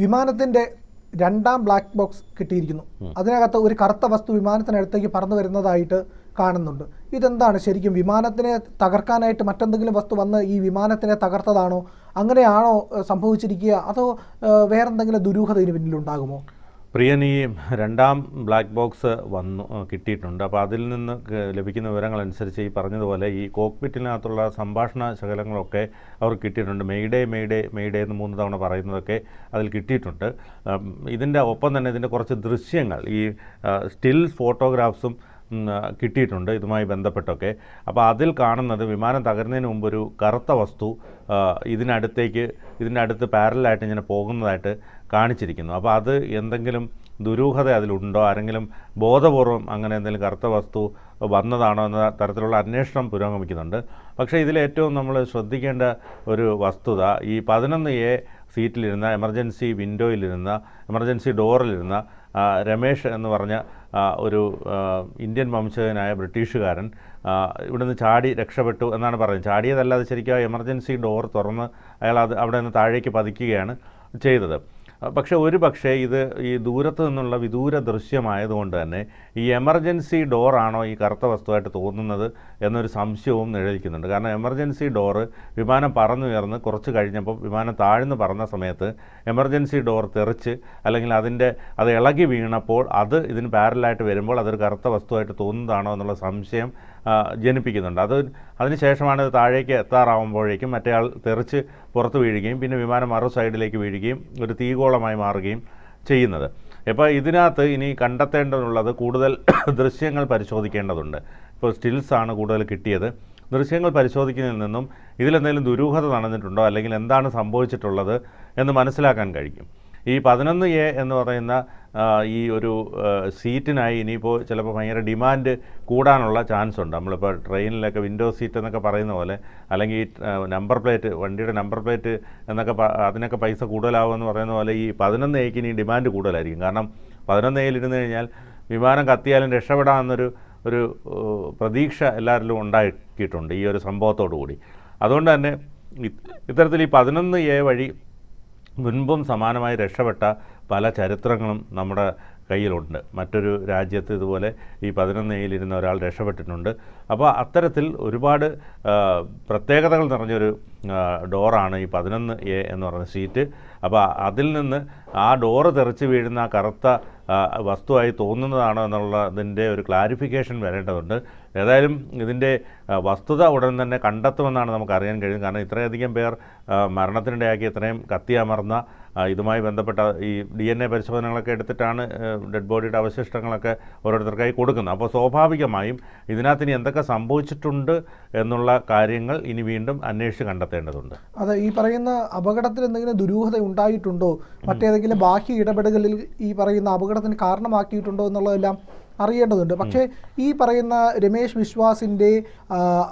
വിമാനത്തിന്റെ രണ്ടാം black box കിട്ടിയിരിക്കുന്നു. അതിനകത്ത് ഒരു കറുത്ത വസ്തു വിമാനത്തിനടുത്തേക്ക് പറന്നു വരുന്നതായിട്ട് കാണുന്നുണ്ട്. ഇതെന്താണ്? ശരിക്കും വിമാനത്തിനെ തകർക്കാനായിട്ട് മറ്റെന്തെങ്കിലും വസ്തു വന്ന് ഈ വിമാനത്തിനെ തകർത്തതാണോ? അങ്ങനെയാണോ സംഭവിച്ചിരിക്കുക? അതോ വേറെന്തെങ്കിലും ദുരൂഹത ഇതിന് പിന്നിലുണ്ടാകുമോ? പ്രിയൻ ഈ രണ്ടാം ബ്ലാക്ക് ബോക്സ് വന്നു കിട്ടിയിട്ടുണ്ട്. അപ്പോൾ അതിൽ നിന്ന് ലഭിക്കുന്ന വിവരങ്ങൾ അനുസരിച്ച് ഈ പറഞ്ഞതുപോലെ ഈ കോക്പിറ്റിനകത്തുള്ള സംഭാഷണ ശകലങ്ങളൊക്കെ അവർക്ക് കിട്ടിയിട്ടുണ്ട്. മെയ്ഡേ മെയ്ഡേ മെയ്ഡേ എന്ന് മൂന്ന് തവണ പറയുന്നതൊക്കെ അതിൽ കിട്ടിയിട്ടുണ്ട്. ഇതിന്റെ ഒപ്പം തന്നെ ഇതിന്റെ കുറച്ച് ദൃശ്യങ്ങൾ ഈ സ്റ്റിൽ ഫോട്ടോഗ്രാഫ്സും കിട്ടിയിട്ടുണ്ട് ഇതുമായി ബന്ധപ്പെട്ടൊക്കെ. അപ്പോൾ അതിൽ കാണുന്നത് വിമാനം തകരുന്നതിന് മുമ്പ് ഒരു കറുത്ത വസ്തു ഇതിനടുത്തേക്ക് ഇതിന്റെ അടുത്ത് പാരലായിട്ട് ഇങ്ങനെ പോകുന്നതായിട്ട് കാണിച്ചിരിക്കുന്നു. അപ്പോൾ അത് എന്തെങ്കിലും ദുരൂഹത അതിലുണ്ടോ? ആരെങ്കിലും ബോധപൂർവം അങ്ങനെ എന്തെങ്കിലും കറുത്ത വസ്തു വന്നതാണോ എന്ന തരത്തിലുള്ള അന്വേഷണം പുരോഗമിക്കുന്നുണ്ട്. പക്ഷേ ഇതിലേറ്റവും നമ്മൾ ശ്രദ്ധിക്കേണ്ട ഒരു വസ്തുത ഈ പതിനൊന്ന് എ സീറ്റിലിരുന്ന എമർജൻസി വിൻഡോയിലിരുന്ന എമർജൻസി ഡോറിലിരുന്ന രമേഷ് എന്ന് പറഞ്ഞ ഒരു ഇന്ത്യൻ വംശജനായ ബ്രിട്ടീഷുകാരൻ ഇവിടെ ഇവിടുന്ന് ചാടി രക്ഷപ്പെട്ടു എന്നാണ് പറയുന്നത്. ചാടിയതല്ലാതെ ശരിക്കും ആ എമർജൻസി ഡോർ തുറന്ന് അയാൾ അത് അവിടെ നിന്ന് താഴേക്ക് പതിക്കുകയാണ് ചെയ്തത്. പക്ഷേ ഒരു പക്ഷേ ഇത് ഈ ദൂരത്ത് നിന്നുള്ള വിദൂര ദൃശ്യമായതുകൊണ്ട് തന്നെ ഈ എമർജൻസി ഡോറാണോ ഈ കറുത്ത വസ്തുവായിട്ട് തോന്നുന്നത് എന്നൊരു സംശയവും നിഴലിക്കുന്നുണ്ട്. കാരണം എമർജൻസി ഡോറ് വിമാനം പറന്നുയർന്ന് കുറച്ച് കഴിഞ്ഞപ്പോൾ വിമാനം താഴ്ന്നു പറന്ന സമയത്ത് എമർജൻസി ഡോർ തെറിച്ച് അല്ലെങ്കിൽ അതിന്റെ അത് ഇളകി വീണപ്പോൾ അത് ഇതിന് പാരലായിട്ട് വരുമ്പോൾ അതൊരു കറുത്ത വസ്തുവായിട്ട് തോന്നുന്നതാണോ എന്നുള്ള സംശയം ജനിപ്പിക്കുന്നുണ്ട്. അത് അതിനുശേഷമാണ് ഇത് താഴേക്ക് എത്താറാവുമ്പോഴേക്കും മറ്റേയാൾ തെറിച്ച് പുറത്ത് വീഴുകയും പിന്നെ വിമാനം മറു സൈഡിലേക്ക് വീഴുകയും ഒരു തീഗോളമായി മാറുകയും ചെയ്യുന്നത്. ഇപ്പോൾ ഇതിനകത്ത് ഇനി കണ്ടെത്തേണ്ടതുള്ളത് കൂടുതൽ ദൃശ്യങ്ങൾ പരിശോധിക്കേണ്ടതുണ്ട്. ഇപ്പോൾ സ്റ്റിൽസ് ആണ് കൂടുതൽ കിട്ടിയത്. ദൃശ്യങ്ങൾ പരിശോധിക്കുന്നതിൽ നിന്നും ഇതിലെന്തെങ്കിലും ദുരൂഹത നടന്നിട്ടുണ്ടോ? അല്ലെങ്കിൽ എന്താണ് സംഭവിച്ചിട്ടുള്ളത് എന്ന് മനസ്സിലാക്കാൻ കഴിയും. ഈ പതിനൊന്ന് എ എന്ന് പറയുന്ന ഈ ഒരു സീറ്റിനായി ഇനിയിപ്പോൾ ചിലപ്പോൾ ഭയങ്കര ഡിമാൻഡ് കൂടാനുള്ള ചാൻസ് ഉണ്ട് നമ്മളിപ്പോൾ ട്രെയിനിലൊക്കെ വിൻഡോ സീറ്റ് എന്നൊക്കെ പറയുന്ന പോലെ അല്ലെങ്കിൽ നമ്പർ പ്ലേറ്റ് വണ്ടിയുടെ നമ്പർ പ്ലേറ്റ് എന്നൊക്കെ അതിനൊക്കെ പൈസ കൂടുതലാവുമെന്ന് പറയുന്ന പോലെ ഈ പതിനൊന്ന് എക്ക് ഇനി ഡിമാൻഡ് കൂടുതലായിരിക്കും. കാരണം പതിനൊന്ന് എയിൽ ഇരുന്ന് കഴിഞ്ഞാൽ വിമാനം കത്തിയാലും രക്ഷപ്പെടാമെന്നൊരു ഒരു പ്രതീക്ഷ എല്ലാവരിലും ഉണ്ടാക്കിയിട്ടുണ്ട് ഈ ഒരു സംഭവത്തോടു കൂടി അതുകൊണ്ട് തന്നെ ഇത്തരത്തിൽ ഈ പതിനൊന്ന് എ വഴി മുൻപും സമാനമായി രക്ഷപ്പെട്ട പല ചരിത്രങ്ങളും നമ്മുടെ കയ്യിലുണ്ട്. മറ്റൊരു രാജ്യത്ത് ഇതുപോലെ ഈ പതിനൊന്ന് എയിലിരുന്ന ഒരാൾ രക്ഷപ്പെട്ടിട്ടുണ്ട്. അപ്പോൾ അത്തരത്തിൽ ഒരുപാട് പ്രത്യേകതകൾ നിറഞ്ഞൊരു ഡോറാണ് ഈ പതിനൊന്ന് എ എന്ന് പറയുന്ന സീറ്റ്. അപ്പോൾ അതിൽ നിന്ന് ആ ഡോറ് തെറിച്ച് വീഴുന്ന കറുത്ത വസ്തുവായി തോന്നുന്നതാണോ എന്നുള്ളതിന്റെ ഒരു ക്ലാരിഫിക്കേഷൻ വരേണ്ടതുണ്ട്. ഏതായാലും ഇതിന്റെ വസ്തുത ഉടൻ തന്നെ കണ്ടെത്തുമെന്നാണ് നമുക്ക് അറിയാൻ കഴിയും കാരണം ഇത്രയധികം പേർ മരണത്തിനിടയാക്കി ഇത്രയും കത്തിയമർന്ന ഇതുമായി ബന്ധപ്പെട്ട ഈ ഡി എൻ എ പരിശോധനകളൊക്കെ എടുത്തിട്ടാണ് ഡെഡ് ബോഡിയുടെ അവശിഷ്ടങ്ങളൊക്കെ ഓരോരുത്തർക്കായി കൊടുക്കുന്നത്. അപ്പോൾ സ്വാഭാവികമായും ഇതിനകത്ത് ഇനി എന്തൊക്കെ സംഭവിച്ചിട്ടുണ്ട് എന്നുള്ള കാര്യങ്ങൾ ഇനി വീണ്ടും അന്വേഷിച്ച് കണ്ടെത്തേണ്ടതുണ്ട്. അതെ ഈ പറയുന്ന അപകടത്തിൽ എന്തെങ്കിലും ദുരൂഹത ഉണ്ടായിട്ടുണ്ടോ? മറ്റേതെങ്കിലും ബാഹ്യ ഇടപെടലുകളിൽ ഈ പറയുന്ന അപകടത്തിന് കാരണമാക്കിയിട്ടുണ്ടോ എന്നുള്ളതെല്ലാം അറിയേണ്ടതുണ്ട്. പക്ഷേ ഈ പറയുന്ന രമേശ് വിശ്വാസിന്റെ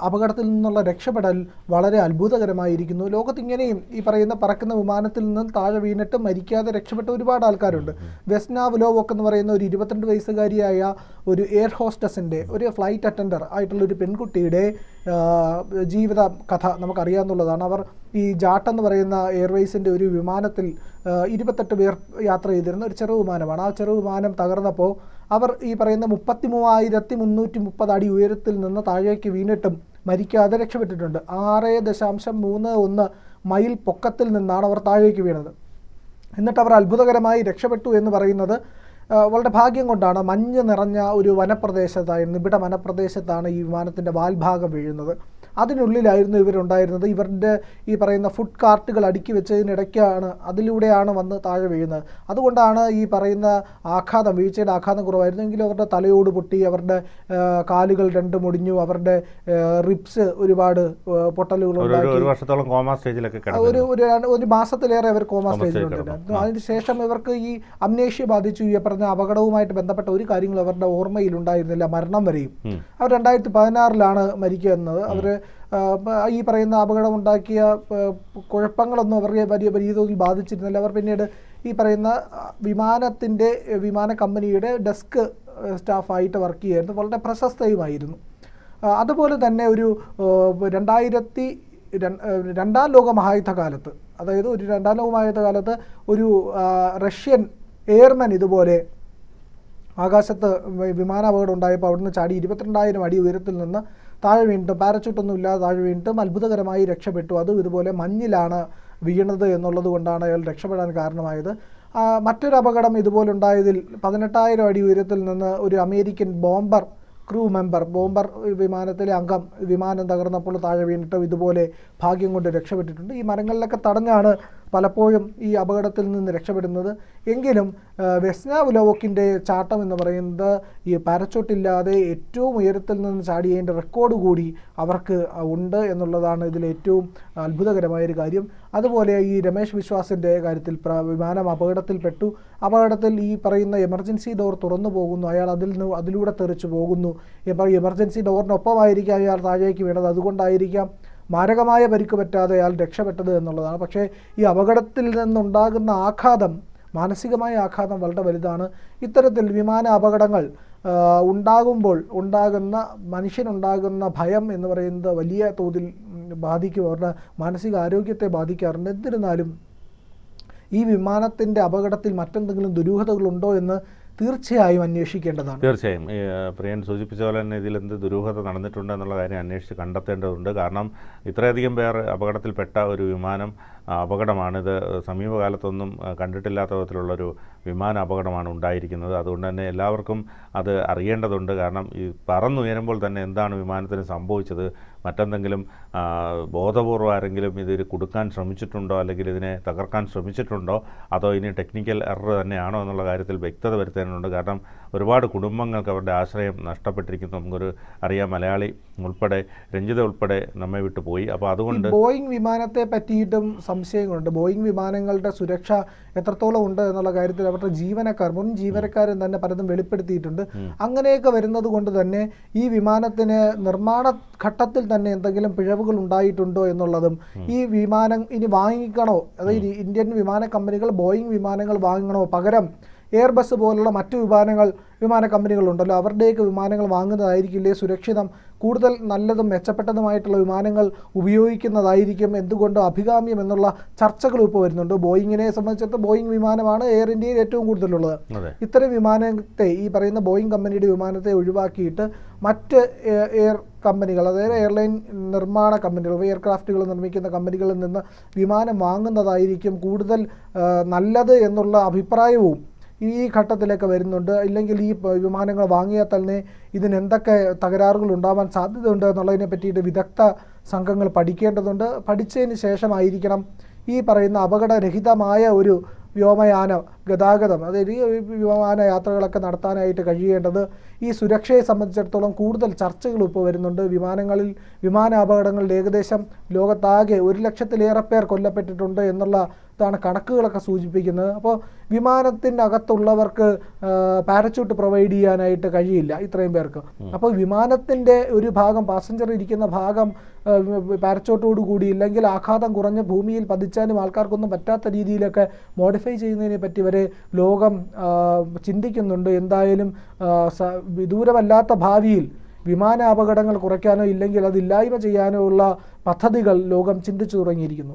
അപകടത്തിൽ നിന്നുള്ള രക്ഷപ്പെടൽ വളരെ അത്ഭുതകരമായിരിക്കുന്നു. ലോകത്ത് ഇങ്ങനെയും ഈ പറയുന്ന പറക്കുന്ന വിമാനത്തിൽ നിന്നും താഴെ വീണിട്ട് മരിക്കാതെ രക്ഷപ്പെട്ട ഒരുപാട് ആൾക്കാരുണ്ട്. വെസ്ന വ്ലോവോക്ക് എന്ന് പറയുന്ന ഒരു ഇരുപത്തിരണ്ട് വയസ്സുകാരിയായ ഒരു എയർ ഹോസ്റ്റസിന്റെ ഒരു ഫ്ലൈറ്റ് അറ്റൻഡർ ആയിട്ടുള്ള ഒരു പെൺകുട്ടിയുടെ ജീവിത കഥ നമുക്കറിയാവുന്നതാണ്. അവർ ഈ ജാട്ട് എന്ന് പറയുന്ന എയർവേസിന്റെ ഒരു വിമാനത്തിൽ ഇരുപത്തെട്ട് പേർ യാത്ര ചെയ്തിരുന്ന ഒരു ചെറു വിമാനമാണ്. ആ ചെറു വിമാനം തകർന്നപ്പോൾ അവർ ഈ പറയുന്ന മുപ്പത്തി മൂവായിരത്തി മുന്നൂറ്റി മുപ്പത് അടി ഉയരത്തിൽ നിന്ന് താഴേക്ക് വീണിട്ടും മരിക്കാതെ രക്ഷപ്പെട്ടിട്ടുണ്ട്. ആറ് ദശാംശം മൂന്ന് ഒന്ന് മൈൽ പൊക്കത്തിൽ നിന്നാണ് അവർ താഴേക്ക് വീണത്. എന്നിട്ട് അവർ അത്ഭുതകരമായി രക്ഷപ്പെട്ടു എന്ന് പറയുന്നത് വളരെ ഭാഗ്യം കൊണ്ടാണ്. മഞ്ഞ് നിറഞ്ഞ ഒരു വനപ്രദേശത്തായി നിബിഡ വനപ്രദേശത്താണ് ഈ വിമാനത്തിന്റെ വാൽഭാഗം വീഴുന്നത്. അതിനുള്ളിലായിരുന്നു ഇവരുണ്ടായിരുന്നത്. ഇവരുടെ ഈ പറയുന്ന ഫുഡ് കാർട്ടുകൾ അടുക്കി വെച്ചതിനിടയ്ക്കാണ് അതിലൂടെയാണ് വന്ന് താഴെ വീഴുന്നത്. അതുകൊണ്ടാണ് ഈ പറയുന്ന ആഘാതം വീഴ്ചയുടെ ആഘാതം കുറവായിരുന്നു. എങ്കിലും അവരുടെ തലയോട് പൊട്ടി അവരുടെ കാലുകൾ രണ്ടും ഒടിഞ്ഞു അവരുടെ റിപ്സ് ഒരുപാട് പൊട്ടലുകൾ ഒരു ഒരു- മാസത്തിലേറെ അവർ കോമ സ്റ്റേജിലുണ്ടായിരുന്നു അതിനുശേഷം ഇവർക്ക് ഈ അമ്നേഷ്യ ബാധിച്ചു. ഈ പറഞ്ഞ അപകടവുമായിട്ട് ബന്ധപ്പെട്ട ഒരു കാര്യങ്ങളും അവരുടെ ഓർമ്മയിൽ ഉണ്ടായിരുന്നില്ല. മരണം വരെയും. അവർ രണ്ടായിരത്തി പതിനാറിലാണ് മരിക്കുന്നത് അവർ ഈ പറയുന്ന അപകടം ഉണ്ടാക്കിയ ആ, കുഴപ്പങ്ങളൊന്നും അവരെ വലിയ വലിയ തോതിൽ ബാധിച്ചിരുന്നില്ല. അവർ പിന്നീട് ഈ പറയുന്ന വിമാനത്തിന്റെ വിമാന കമ്പനിയുടെ ഡെസ്ക് സ്റ്റാഫായിട്ട് വർക്ക് ചെയ്യായിരുന്നു വളരെ പ്രശസ്തയുമായിരുന്നു. അതുപോലെ തന്നെ ഒരു രണ്ടായിരത്തി രണ്ടാം ലോക മഹായുദ്ധകാലത്ത് അതായത് ഒരു രണ്ടാം ലോക കാലത്ത് ഒരു റഷ്യൻ എയർമാൻ ഇതുപോലെ ആകാശത്ത് വിമാനാപകടം ഉണ്ടായപ്പോൾ അവിടുന്ന് ചാടി ഇരുപത്തിരണ്ടായിരം അടി ഉയരത്തിൽ നിന്ന് താഴെ വീണിട്ടും പാരച്യൂട്ടൊന്നും ഇല്ലാതെ താഴെ വീണിട്ടും അത്ഭുതകരമായി രക്ഷപ്പെട്ടു. അതും ഇതുപോലെ മഞ്ഞിലാണ് വീണത് എന്നുള്ളത് കൊണ്ടാണ് അയാൾ രക്ഷപ്പെടാൻ കാരണമായത്. മറ്റൊരു അപകടം ഇതുപോലെ ഉണ്ടായതിൽ പതിനെട്ടായിരം അടി ഉയരത്തിൽ നിന്ന് ഒരു American bomber crew member bomber വിമാനത്തിലെ അംഗം വിമാനം തകർന്നപ്പോൾ താഴെ വീണിട്ടും ഇതുപോലെ ഭാഗ്യം കൊണ്ട് രക്ഷപ്പെട്ടിട്ടുണ്ട്. ഈ മരങ്ങളിലൊക്കെ തടഞ്ഞാണ് പലപ്പോഴും ഈ അപകടത്തിൽ നിന്ന് രക്ഷപ്പെടുന്നത്. എങ്കിലും വെസ്ന ചാട്ടം എന്ന് പറയുന്നത് ഈ പാരച്ചൂട്ടില്ലാതെ ഏറ്റവും ഉയരത്തിൽ നിന്ന് ചാടിയതിന്റെ റെക്കോർഡ് കൂടി അവർക്ക് ഉണ്ട് എന്നുള്ളതാണ് ഇതിൽ ഏറ്റവും അത്ഭുതകരമായൊരു കാര്യം. അതുപോലെ ഈ രമേശ് വിശ്വാസിന്റെ കാര്യത്തിൽ വിമാനം അപകടത്തിൽപ്പെട്ടു. അപകടത്തിൽ ഈ പറയുന്ന എമർജൻസി ഡോർ തുറന്നു പോകുന്നു. അയാൾ അതിൽ നിന്ന് അതിലൂടെ തെറിച്ചു പോകുന്നു. എമർജൻസി ഡോറിനൊപ്പമായിരിക്കാം അയാൾ താഴേക്ക് വീണത്. അതുകൊണ്ടായിരിക്കാം മാരകമായ പരിക്ക് പറ്റാതെ അയാൾ രക്ഷപ്പെട്ടത് എന്നുള്ളതാണ്. പക്ഷേ ഈ അപകടത്തിൽ നിന്നുണ്ടാകുന്ന ആഘാതം മാനസികമായ ആഘാതം വളരെ വലുതാണ്. ഇത്തരത്തിൽ വിമാന അപകടങ്ങൾ ഉണ്ടാകുമ്പോൾ ഉണ്ടാകുന്ന മനുഷ്യനുണ്ടാകുന്ന ഭയം എന്ന് പറയുന്നത് വലിയ തോതിൽ ബാധിക്കും. അവരുടെ മാനസിക ആരോഗ്യത്തെ ബാധിക്കാറുണ്ട്. എന്നിരുന്നാലും ഈ വിമാനത്തിന്റെ അപകടത്തിൽ മറ്റെന്തെങ്കിലും ദുരൂഹതകളുണ്ടോ എന്ന് തീർച്ചയായും അന്വേഷിക്കേണ്ടതാണ്. തീർച്ചയായും. പ്രിയൻ സൂചിപ്പിച്ച പോലെ തന്നെ ഇതിൽ എന്ത് ദുരൂഹത നടന്നിട്ടുണ്ട് എന്നുള്ള കാര്യം അന്വേഷിച്ച് കണ്ടെത്തേണ്ടതുണ്ട്. കാരണം ഇത്രയധികം പേർ അപകടത്തിൽപ്പെട്ട ഒരു വിമാനം അപകടമാണിത് സമീപകാലത്തൊന്നും കണ്ടിട്ടില്ലാത്ത വിധത്തിലുള്ളൊരു വിമാന അപകടമാണ് ഉണ്ടായിരിക്കുന്നത്. അതുകൊണ്ട് തന്നെ എല്ലാവർക്കും അത് അറിയേണ്ടതുണ്ട്. കാരണം ഈ പറന്നുയരുമ്പോൾ തന്നെ എന്താണ് വിമാനത്തിന് സംഭവിച്ചത്? മറ്റെന്തെങ്കിലും ബോധപൂർവം ബോധപൂർവം ആരെങ്കിലും ഇതിൽ കൊടുക്കാൻ ശ്രമിച്ചിട്ടുണ്ടോ അല്ലെങ്കിൽ ഇതിനെ തകർക്കാൻ ശ്രമിച്ചിട്ടുണ്ടോ? അതോ ഇനി ടെക്നിക്കൽ എറർ തന്നെയാണോ എന്നുള്ള കാര്യത്തിൽ വ്യക്തത വരുത്തേണ്ടതുണ്ട്. കാരണം ഒരുപാട് കുടുംബങ്ങൾക്ക് അവരുടെ ആശ്രയം നഷ്ടപ്പെട്ടിരിക്കുന്നു. നമുക്കൊരു അറിയാം മലയാളി ഉൾപ്പെടെ രഞ്ജിത ഉൾപ്പെടെ നമ്മെ വിട്ടു പോയി. അപ്പോൾ അതുകൊണ്ട് ബോയിങ് വിമാനത്തെ പറ്റിയിട്ടും സംശയങ്ങളുണ്ട്. ബോയിങ് വിമാനങ്ങളുടെ സുരക്ഷ എത്രത്തോളം ഉണ്ട് എന്നുള്ള കാര്യത്തിൽ അവരുടെ ജീവനക്കാർ മുൻ ജീവനക്കാരും തന്നെ പലതും വെളിപ്പെടുത്തിയിട്ടുണ്ട്. അങ്ങനെയൊക്കെ വരുന്നത് കൊണ്ട് തന്നെ ഈ വിമാനത്തിന് നിർമ്മാണ ഘട്ടത്തിൽ തന്നെ എന്തെങ്കിലും പിഴവുകൾ ഉണ്ടായിട്ടുണ്ടോ എന്നുള്ളതും ഈ വിമാനം ഇനി വാങ്ങിക്കണോ? അതായത് ഇന്ത്യൻ വിമാന കമ്പനികൾ ബോയിങ് വിമാനങ്ങൾ വാങ്ങണോ? പകരം എയർബസ് പോലുള്ള മറ്റു വിമാനങ്ങൾ വിമാന കമ്പനികളുണ്ടല്ലോ. അവരുടെയൊക്കെ വിമാനങ്ങൾ വാങ്ങുന്നതായിരിക്കില്ലേ? സുരക്ഷിതം കൂടുതൽ നല്ലതും മെച്ചപ്പെട്ടതുമായിട്ടുള്ള വിമാനങ്ങൾ ഉപയോഗിക്കുന്നതായിരിക്കും എന്തുകൊണ്ട് അഭികാമ്യം എന്നുള്ള ചർച്ചകൾ ഇപ്പോൾ വരുന്നുണ്ട്. ബോയിങ്ങിനെ സംബന്ധിച്ചിടത്ത് ബോയിങ് വിമാനമാണ് എയർ ഇന്ത്യയിൽ ഏറ്റവും കൂടുതലുള്ളത്. ഇത്തരം വിമാനത്തെ ഈ പറയുന്ന ബോയിങ് കമ്പനിയുടെ വിമാനത്തെ ഒഴിവാക്കിയിട്ട് മറ്റ് എയർ കമ്പനികൾ അതായത് എയർലൈൻ നിർമ്മാണ കമ്പനികൾ എയർക്രാഫ്റ്റുകൾ നിർമ്മിക്കുന്ന കമ്പനികളിൽ നിന്ന് വിമാനം വാങ്ങുന്നതായിരിക്കും കൂടുതൽ നല്ലത് എന്നുള്ള അഭിപ്രായവും ഈ ഘട്ടത്തിലേക്ക് വരുന്നുണ്ട്. ഇല്ലെങ്കിൽ ഈ വിമാനങ്ങൾ വാങ്ങിയാൽ തന്നെ ഇതിന് എന്തൊക്കെ തകരാറുകൾ ഉണ്ടാവാൻ സാധ്യതയുണ്ട് എന്നുള്ളതിനെ പറ്റിയിട്ട് വിദഗ്ധ സംഘങ്ങൾ പഠിക്കേണ്ടതുണ്ട്. പഠിച്ചതിന് ശേഷമായിരിക്കണം ഈ പറയുന്ന അപകടരഹിതമായ ഒരു വ്യോമയാന ഗതാഗതം അതായത് ഈ വിമാന യാത്രകളൊക്കെ നടത്താനായിട്ട് കഴിയേണ്ടത് ഈ സുരക്ഷയെ സംബന്ധിച്ചിടത്തോളം കൂടുതൽ ചർച്ചകൾ ഇപ്പോൾ വരുന്നുണ്ട്. വിമാനങ്ങളിൽ വിമാന അപകടങ്ങളിൽ ഏകദേശം ലോകത്താകെ ഒരു ലക്ഷത്തിലേറെ പേർ കൊല്ലപ്പെട്ടിട്ടുണ്ട് എന്നുള്ള ഇതാണ് കണക്കുകളൊക്കെ സൂചിപ്പിക്കുന്നത്. അപ്പോൾ വിമാനത്തിന്റെ അകത്തുള്ളവർക്ക് പാരച്യൂട്ട് പ്രൊവൈഡ് ചെയ്യാനായിട്ട് കഴിയില്ല ഇത്രയും പേർക്ക്. അപ്പോൾ വിമാനത്തിന്റെ ഒരു ഭാഗം പാസഞ്ചർ ഇരിക്കുന്ന ഭാഗം പാരച്യൂട്ടോട് കൂടി ഇല്ലെങ്കിൽ ആഘാതം കുറഞ്ഞ ഭൂമിയിൽ പതിച്ചാലും ആൾക്കാർക്കൊന്നും പറ്റാത്ത രീതിയിലൊക്കെ മോഡിഫൈ ചെയ്യുന്നതിനെ പറ്റി വരെ ലോകം ചിന്തിക്കുന്നുണ്ട്. എന്തായാലും വിദൂരമല്ലാത്ത ഭാവിയിൽ വിമാന അപകടങ്ങൾ കുറയ്ക്കാനോ ഇല്ലെങ്കിൽ അത് ഇല്ലായ്മ ചെയ്യാനോ ഉള്ള പദ്ധതികൾ ലോകം ചിന്തിച്ചു തുടങ്ങിയിരിക്കുന്നു.